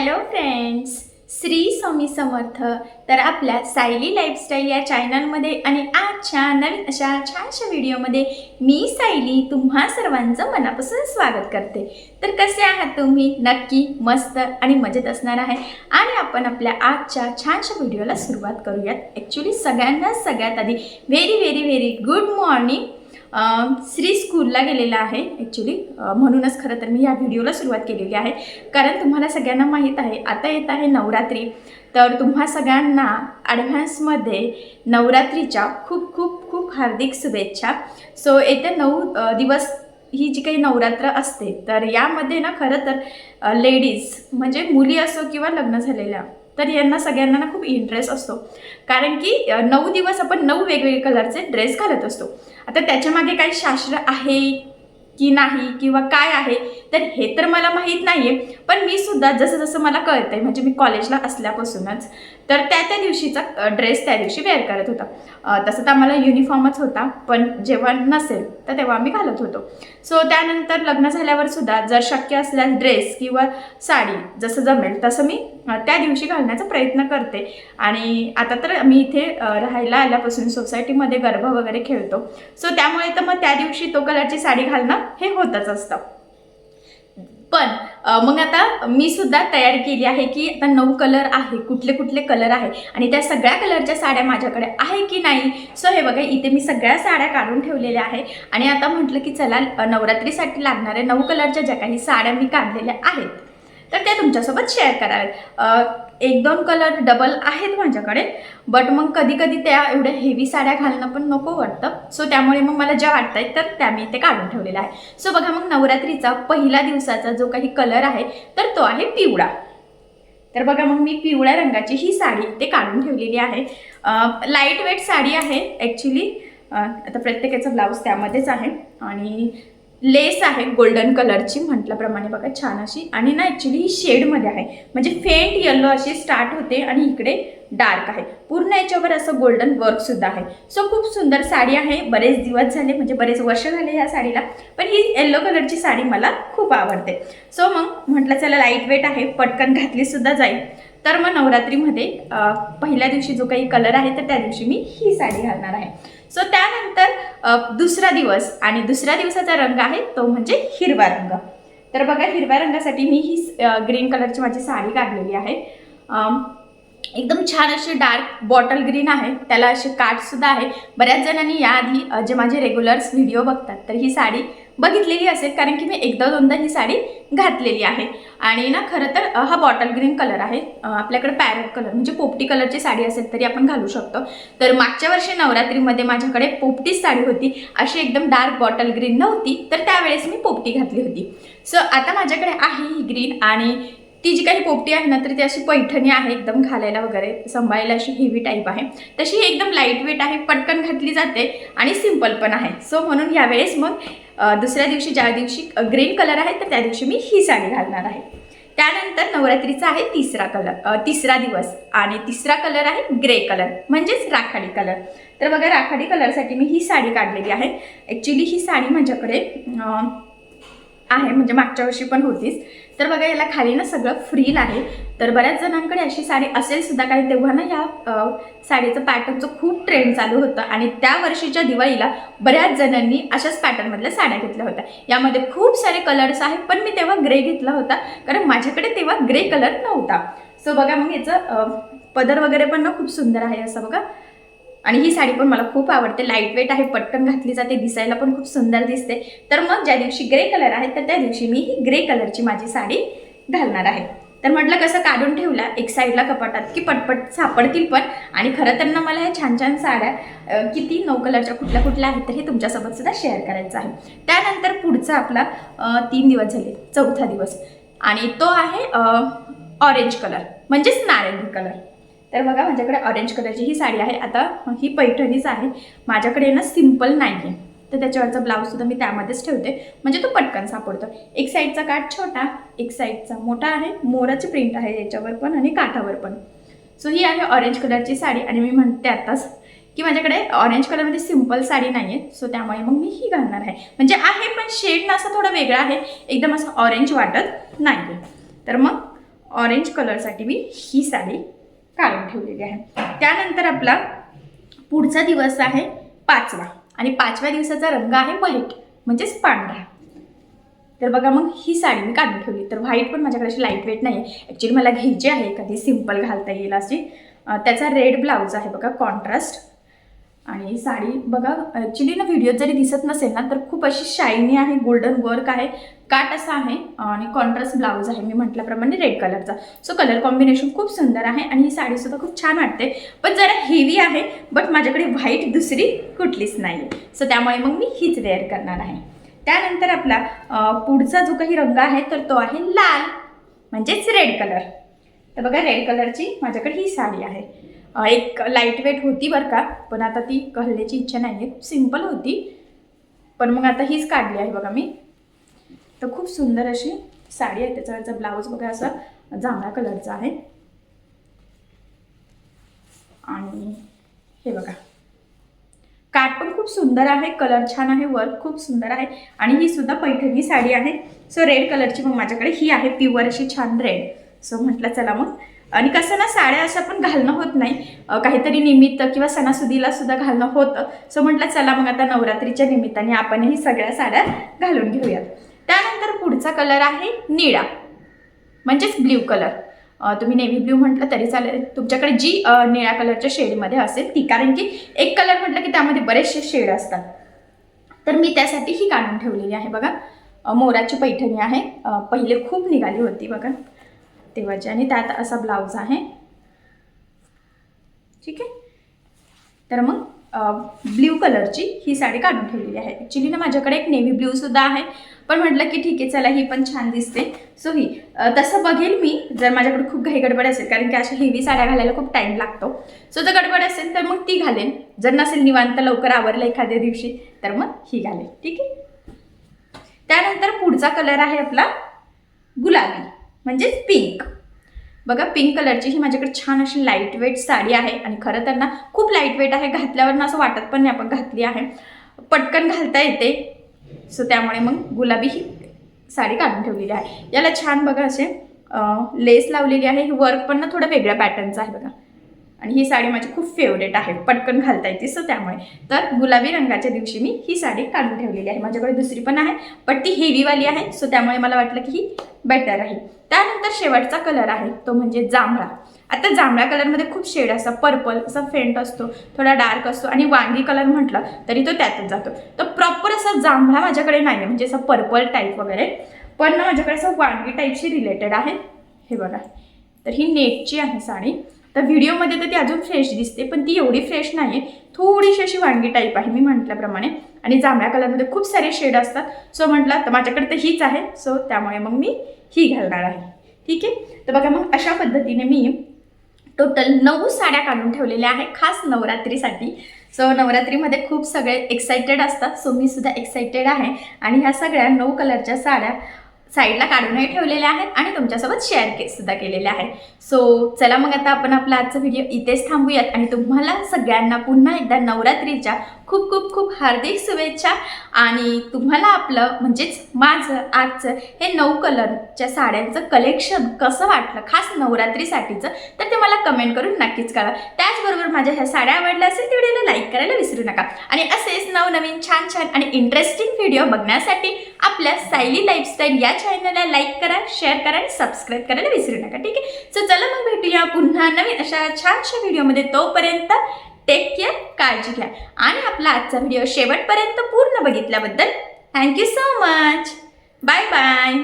Hello friends Shri Swami Samarth. तर आपल्या Sayali lifestyle या चॅनलमध्ये आणि आजच्या नवीन अशा छानशा व्हिडिओमध्ये मी सायली तुम्हा सर्वांचं मनापासून स्वागत करते. तर कसे आहात तुम्ही? नक्की मस्त आणि मजेत असणार आहे. आणि आपण आपल्या आजच्या छानशा व्हिडिओला सुरुवात करूयात. ॲक्च्युली सगळ्यांना सगळ्यात आधी very very very good morning Shri स्कूलला गेलेला आहे ॲक्च्युली म्हणूनच खरं तर मी या व्हिडिओला सुरुवात केलेली आहे. कारण तुम्हाला सगळ्यांना माहीत आहे आता येत आहे नवरात्री. तर तुम्हा सगळ्यांना ॲडव्हान्समध्ये नवरात्रीच्या खूप खूप खूप हार्दिक शुभेच्छा. सो येत्या नऊ दिवस ही जी काही नवरात्र असते तर यामध्ये ना खरं तर लेडीज म्हणजे मुली असो किंवा लग्न झालेल्या तर यांना सगळ्यांना ना खूप इंटरेस्ट असतो. कारण की नऊ दिवस आपण नऊ वेगवेगळे कलरचे ड्रेस घालत असतो. आता त्याच्यामागे काही शास्त्र आहे की नाही किंवा काय आहे तर हे तर मला माहीत नाही आहे पण मी सुद्धा जसं जसं मला कळतं आहे म्हणजे मी कॉलेजला असल्यापासूनच तर त्या त्या दिवशीचा ड्रेस त्या दिवशी वेअर करत होता. तसं तर आम्हाला युनिफॉर्मच होता पण जेव्हा नसेल तर तेव्हा आम्ही घालत होतो. सो त्यानंतर लग्न झाल्यावर सुद्धा जर शक्य असल्यास ड्रेस किंवा साडी जसं जमेल तसं मी त्या दिवशी घालण्याचा प्रयत्न करते. आणि आता तर मी इथे राहायला आल्यापासून सोसायटीमध्ये गरबा वगैरे खेळतो. सो त्यामुळे तर मग त्या दिवशी तो कलरची साडी घालणं हे होतच असतं. पण मग आता मी सुद्धा तयार केली आहे की आता नऊ कलर आहे कुठले कुठले कलर आहे आणि त्या सगळ्या कलरच्या साड्या माझ्याकडे आहे की नाही? सो हे बघा इथे मी सगळ्या साड्या काढून ठेवलेल्या आहे. आणि आता म्हटलं की चला नवरात्रीसाठी लागणाऱ्या नऊ कलरच्या ज्या काही साड्या मी काढलेल्या आहेत तर ते तुमच्यासोबत शेअर करावेत एक दोन कलर डबल आहेत माझ्याकडे बट मग कधी कधी त्या एवढ्या हेवी साड्या घालणं पण नको वाटतं. सो त्यामुळे मग मला ज्या वाटत आहेत तर त्या मी ते काढून ठेवलेलं आहे सो बघा मग नवरात्रीचा पहिला दिवसाचा जो काही कलर आहे तर तो आहे पिवळा. तर बघा मग मी पिवळ्या रंगाची ही साडी ते काढून ठेवलेली आहे. लाइट वेट साडी आहे ॲक्च्युली आता प्रत्येकाचं ब्लाऊज त्यामध्येच आहे. आणि लेस आहे गोल्डन कलरची म्हटल्याप्रमाणे बघा छान अशी. आणि ना ॲक्च्युली ही शेडमध्ये आहे. म्हणजे फेंट येल्लो अशी स्टार्ट होते आणि इकडे डार्क आहे. पूर्ण याच्यावर असं गोल्डन वर्कसुद्धा आहे. सो खूप सुंदर साडी आहे. बरेच दिवस झाले म्हणजे बरेच वर्ष झाले ह्या साडीला. पण ही येल्लो कलरची साडी मला खूप आवडते. सो मग म्हटलं चला लाइट वेट आहे. पटकन घातलीसुद्धा जाईल. तर मग नवरात्रीमध्ये पहिल्या दिवशी जो काही कलर आहे तर त्या दिवशी मी ही साडी घालणार आहे. सो त्यानंतर दुसरा दिवस आणि दुसऱ्या दिवसाचा रंग आहे तो म्हणजे हिरवा रंग. तर बघा हिरव्या रंगासाठी मी ही ग्रीन कलरची माझी साडी काढलेली आहे. एकदम छान असे डार्क बॉटल ग्रीन आहे. त्याला असे काठसुद्धा आहे. बऱ्याच जणांनी याआधी जे माझे रेग्युलर्स व्हिडिओ बघतात तर ही साडी बघितलेली असेल कारण की मी एकदा दोनदा ही साडी घातलेली आहे. आणि ना खरं तर हा बॉटल ग्रीन कलर आहे. आपल्याकडे पॅरेट कलर म्हणजे पोपटी कलरची साडी असेल तरी आपण घालू शकतो. तर मागच्या वर्षी नवरात्रीमध्ये माझ्याकडे पोपटीच साडी होती. अशी एकदम डार्क बॉटल ग्रीन नव्हती. तर त्यावेळेस मी पोपटी घातली होती. सो आता माझ्याकडे आहे ही ग्रीन आणि ती जी काही पोपटी आहे ना तर ती अशी पैठणी आहे एकदम घालायला वगैरे. सांभाळायला अशी हेवी टाईप आहे. तशी ही एकदम लाइट वेट आहे पटकन घातली जाते आणि सिंपल पण आहे. सो म्हणून यावेळेस मग दुसऱ्या दिवशी ज्या दिवशी ग्रीन कलर आहे तर त्या दिवशी मी ही साडी घालणार आहे. त्यानंतर नवरात्रीचा आहे तिसरा कलर तिसरा दिवस. आणि तिसरा कलर आहे ग्रे कलर म्हणजेच राखाडी कलर तर बघा राखाडी कलरसाठी मी ही साडी काढलेली आहे. ॲक्च्युली ही साडी माझ्याकडे आहे. म्हणजे मागच्या वर्षी पण होतीच. तर बघा याला खाली ना सगळं फ्रील आहे. तर बऱ्याच जणांकडे अशी साडी असेल सुद्धा कारण तेव्हा ना या साडीचं पॅटर्नचं खूप ट्रेंड चालू होतं. आणि त्या वर्षीच्या दिवाळीला बऱ्याच जणांनी अशाच पॅटर्नमधल्या साड्या घेतल्या होत्या. यामध्ये खूप सारे कलर्स आहेत पण मी तेव्हा ग्रे घेतला होता कारण माझ्याकडे तेव्हा ग्रे कलर नव्हता. सो बघा मग याचं पदर वगैरे पण ना खूप सुंदर आहे असं बघा. आणि ही साडी पण मला खूप आवडते. लाइट वेट आहे पटकन घातली जाते दिसायला पण खूप सुंदर दिसते. तर मग ज्या दिवशी ग्रे कलर आहे तर त्या दिवशी मी ही ग्रे कलरची माझी साडी घालणार आहे. तर म्हटलं कसं काढून ठेवला एक साईडला कपाटात की पटपट सापडतील पण. आणि खरं तर ना मला ह्या छान छान साड्या किती नऊ कलरच्या कुठल्या कुठल्या आहेत तर हे तुमच्यासोबत सुद्धा शेअर करायचं आहे. त्यानंतर पुढचा आपला तीन दिवस झाले चौथा दिवस. आणि तो आहे ऑरेंज कलर म्हणजेच नारंगी कलर तर बघा माझ्याकडे ऑरेंज कलरची ही साडी आहे. आता ही पैठणीच आहे. माझ्याकडे ना सिंपल नाही आहे तर त्याच्यावरचा ब्लाऊजसुद्धा मी त्यामध्येच ठेवते. म्हणजे तो पटकन सापडतो. एक साईडचा काठ छोटा एक साईडचा मोठा आहे. मोराची प्रिंट आहे याच्यावर पण आणि काठावर पण. सो ही आहे ऑरेंज कलरची साडी आणि मी म्हणते आताच की माझ्याकडे ऑरेंज कलरमध्ये सिंपल साडी नाही आहे सो त्यामुळे मग मी ही घालणार आहे. म्हणजे आहे पण शेड ना असं थोडं वेगळा आहे. एकदम असं ऑरेंज वाटत नाही आहे तर मग ऑरेंज कलरसाठी मी ही साडी काढून ठेवलेली आहे त्यानंतर आपला पुढचा दिवस आहे पाचवा. आणि पाचव्या दिवसाचा रंग आहे व्हाईट म्हणजेच पांढरा. तर बघा मग ही साडी मी काढून ठेवली. तर व्हाईट पण माझ्याकडे अशी लाइट वेट नाही आहे ॲक्च्युली मला घ्यायची आहे. एखादी सिंपल घालता येईल अशी. त्याचा रेड ब्लाऊज आहे बघा कॉन्ट्रास्ट आणि साडी बघा ॲक्च्युली ना व्हिडिओ जरी दिसत नसेल ना तर खूप अशी शायनी आहे गोल्डन वर्क आहे. काट असा आहे आणि कॉन्ट्रास्ट ब्लाऊज आहे मी म्हटल्याप्रमाणे रेड कलरचा सो कलर कॉम्बिनेशन खूप सुंदर आहे आणि ही साडीसुद्धा खूप छान वाटते. पण जरा हेवी आहे बट माझ्याकडे व्हाईट दुसरी कुठलीच नाही आहे सो त्यामुळे मग मी हीच वेअर करणार आहे. त्यानंतर आपला पुढचा जो काही रंग आहे तर तो आहे लाल म्हणजेच रेड कलर तर बघा रेड कलरची माझ्याकडे ही साडी आहे. एक लाइट वेट होती बरं का पण आता ती घालण्याची इच्छा नाही आहे खूप सिंपल होती पण मग आता हीच काढली आहे बघा मी. तर खूप सुंदर अशी साडी आहे त्याच्यावरचा ब्लाऊज बघा असा जांभळ्या कलरचा आहे. आणि हे बघा. काठ पण खूप सुंदर आहे कलर छान आहे वर्क खूप सुंदर आहे. आणि ही सुद्धा पैठणी साडी आहे. सो रेड कलरची मग माझ्याकडे ही आहे प्युअर अशी छान रेड सो म्हटलं चला मग. आणि कसं ना साड्या असं पण घालणं होत नाही. काहीतरी निमित्त किंवा सणासुदीला सुद्धा घालणं होतं. सो म्हटलं चला मग आता नवरात्रीच्या निमित्ताने आपणही सगळ्या साड्या घालून घेऊयात. त्यानंतर पुढचा कलर आहे निळा म्हणजेच ब्ल्यू कलर. तुम्ही नेव्ही ब्ल्यू म्हटलं तरी चालेल. तुमच्याकडे जी निळ्या कलरच्या शेडमध्ये असेल ती कारण की एक कलर म्हटलं की त्यामध्ये बरेचसे शेड असतात. तर मी त्यासाठी ही काढून ठेवलेली आहे बघा. मोराची पैठणी आहे. पहिले खूप निघाली होती बघा. तेव्हाची. आणि त्यात असा ब्लाऊज आहे. ठीक आहे? तर मग ब्ल्यू कलरची ही साडी काढून ठेवलेली आहे. ॲक्च्युली ना माझ्याकडे एक नेव्ही ब्ल्यू सुद्धा आहे. पण म्हटलं की ठीक आहे चला ही पण छान दिसते. सो ही तसं बघेल मी. जर माझ्याकडे खूप घाई गडबड असेल कारण की अशा हेवी साड्या घालायला खूप टाईम लागतो. सो जर गडबड असेल तर मग ती घालेन. जर नसेल निवांत लवकर आवरलं एखाद्या दिवशी तर मग ही घालेन. ठीक आहे? त्यानंतर पुढचा कलर आहे आपला गुलाबी. म्हणजेच पिंक बघा पिंक कलरची ही माझ्याकडे छान अशी लाइट वेट साडी आहे आणि खरं तर ना खूप लाइट वेट आहे. घातल्यावर ना असं वाटत पण नाही आपण घातली आहे. पटकन घालता येते. सो त्यामुळे मग गुलाबी ही साडी काढून ठेवलेली आहे. याला छान बघा असे लेस लावलेली आहे. वर्क पण ना थोडं वेगळ्या पॅटर्नचं आहे बघा. आणि ही साडी माझी खूप फेवरेट आहे. पटकन घालता येते सो त्यामुळे. तर गुलाबी रंगाच्या दिवशी मी ही साडी काढून ठेवलेली आहे. माझ्याकडे दुसरी पण आहे पण ती हेवीवाली आहे सो त्यामुळे मला वाटलं की ही बेटर आहे. त्यानंतर शेवटचा कलर आहे तो म्हणजे जांभळा. आता जांभळ्या कलरमध्ये खूप शेड असतात. पर्पल असा फेंट असतो थोडा डार्क असतो आणि वांगी कलर म्हटलं तरी तो त्यातच जातो. तर प्रॉपर असा जांभळा माझ्याकडे नाही आहे म्हणजे असं पर्पल टाईप वगैरे. पण माझ्याकडे असं वांगी टाईपशी रिलेटेड आहे. हे बघा. तर ही नेटची आहे साडी. तर व्हिडिओमध्ये तर ती अजून फ्रेश दिसते पण ती एवढी फ्रेश नाही आहे थोडीशी अशी वांगी टाईप आहे मी म्हटल्याप्रमाणे. आणि जांभळ्या कलरमध्ये खूप सारे शेड असतात. सो म्हटलं तर माझ्याकडे तर हीच आहे. सो त्यामुळे मग मी ही घालणार आहे. ठीक आहे? तर बघा मग अशा पद्धतीने मी टोटल नऊ साड्या काढून ठेवलेल्या आहे खास नवरात्रीसाठी. सो नवरात्रीमध्ये खूप सगळे एक्सायटेड असतात. सो मी सुद्धा एक्सायटेड आहे. आणि ह्या सगळ्या नऊ कलरच्या साड्या साईडला काढूनही ठेवलेले आहेत आणि तुमच्यासोबत शेअर के सुद्धा केलेले आहेत. सो चला मग आता आपण आपला आजचा व्हिडिओ इथेच थांबूयात आणि तुम्हाला सगळ्यांना पुन्हा एकदा नवरात्रीच्या खूप खूप खूप हार्दिक शुभेच्छा आणि तुम्हाला आपलं म्हणजेच माझं आजचं हे नऊ कलरच्या साड्यांचं कलेक्शन कसं वाटलं? खास नवरात्रीसाठीचं तर ते मला कमेंट करून नक्कीच कळवा. त्याचबरोबर माझ्या ह्या साड्या आवडल्या असेल तर व्हिडिओला लाईक करायला विसरू नका. आणि असेच नवनवीन छान छान आणि इंटरेस्टिंग व्हिडिओ बघण्यासाठी आपल्या सायली लाईफस्टाईल या चॅनलला लाईक करा शेअर करा आणि सबस्क्राईब करायला विसरू नका ठीक आहे? सो चला मग भेटूया पुन्हा नवीन अशा छानशा व्हिडिओमध्ये तोपर्यंत टेक केअर काळजी घ्या. आणि आपला आजचा व्हिडिओ शेवटपर्यंत पूर्ण बघितल्याबद्दल thank you so much bye bye